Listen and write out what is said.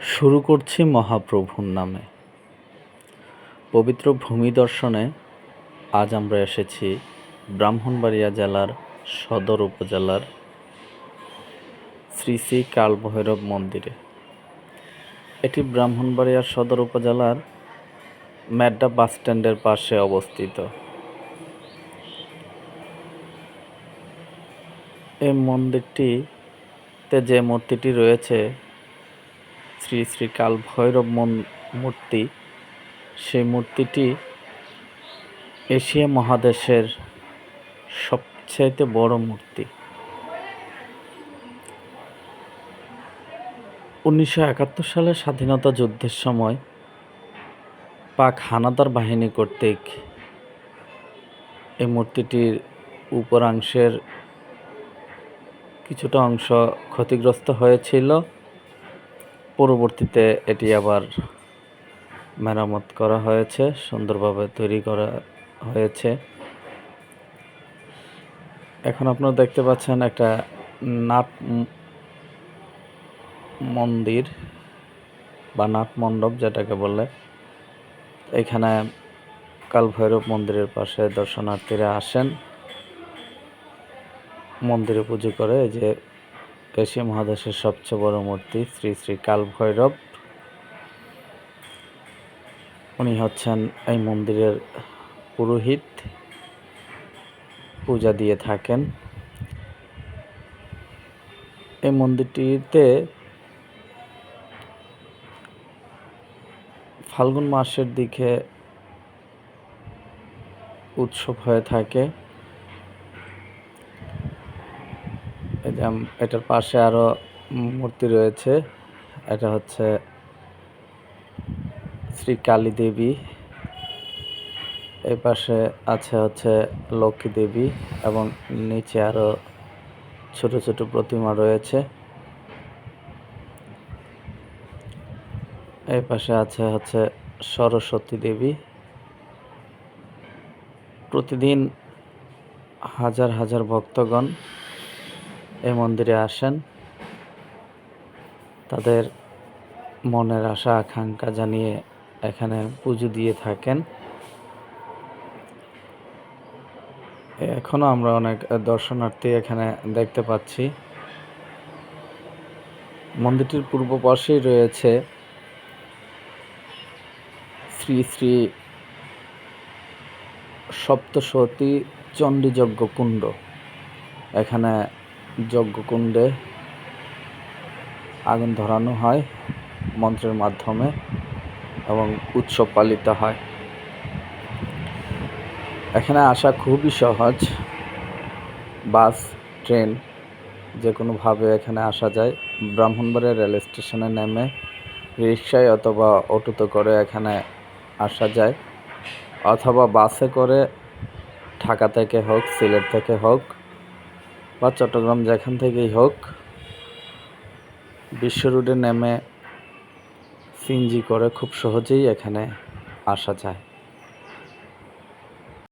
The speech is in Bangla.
শুরু করছি মহাপ্রভুর নামে। পবিত্র ভূমি দর্শনে আজ আমরা এসেছি ব্রাহ্মণবাড়িয়া জেলার সদর উপজেলার শ্রী শ্রী কালভৈরব মন্দিরে। এটি ব্রাহ্মণবাড়িয়ার সদর উপজেলার ম্যাড্ডা বাস স্ট্যান্ডের পাশে অবস্থিত। এই মন্দিরটিতে যে মূর্তিটি রয়েছে শ্রী শ্রী কাল ভৈরব মন- মূর্তি, সেই মূর্তিটি এশিয়া মহাদেশের সবচাইতে বড় মূর্তি। উনিশশো একাত্তর সালে স্বাধীনতা যুদ্ধের সময় পাক হানাদার বাহিনী কর্তৃক এই মূর্তিটির উপরাংশের কিছুটা অংশ ক্ষতিগ্রস্ত হয়েছিল। পরবর্তীতে এটি আবার মেরামত করা হয়েছে, সুন্দরভাবে তৈরি করা হয়েছে। এখন আপনারা দেখতে পাচ্ছেন একটা নাট মন্দির বা নাট মণ্ডপ যেটাকে বলে। এখানে কালভৈরব মন্দিরের পাশে দর্শনার্থীরা আসেন, মন্দিরে পুজো করে। এই যে এশিয়া মহাদেশের সবচেয়ে বড় মূর্তি শ্রী শ্রী কাল ভৈরব উনি হচ্ছেন এই মন্দিরের পুরোহিত। পূজা দিয়ে থাকেন। এই মন্দিরটিতে ফাল্গুন মাসের দিকে উৎসব হয়ে থাকে এই যে আম- এটার পাশে আরও মূর্তি রয়েছে। এটা হচ্ছে শ্রী কালী দেবী। এই পাশে আছে হচ্ছে লক্ষ্মী দেবী এবং নিচে আরও ছোট ছোট প্রতিমা রয়েছে। এই পাশে আছে হচ্ছে সরস্বতী দেবী। প্রতিদিন হাজার হাজার ভক্তগণ এই মন্দিরে আসেন। তাদের মনের আশা, আকাঙ্ক্ষা জানিয়ে এখানে পুজো দিয়ে থাকেন। এখনও আমরা অনেক দর্শনার্থী এখানে দেখতে পাচ্ছি। মন্দিরটির পূর্ব পাশেই রয়েছে শ্রী শ্রী সপ্তসতী চণ্ডীযজ্ঞ কুণ্ড এখানে যজ্ঞকুণ্ডে আগুন ধরানো হয়, মন্ত্রের মাধ্যমে এবং উৎসব পালিত হয়। এখানে আসা খুবই সহজ। বাস, ট্রেন যে কোনোভাবে এখানে আসা যায়। ব্রাহ্মণবাড়িয়া রেল স্টেশনে নেমে রিক্সায় অথবা অটোতে করে এখানে আসা যায়। অথবা বাসে করে ঢাকা থেকে হোক, সিলেট থেকে হোক বা চট্টগ্রাম যেখান থেকেই হোক, বিশ্ব রোডে নেমে সিএনজি করে খুব সহজেই এখানে আসা যায়।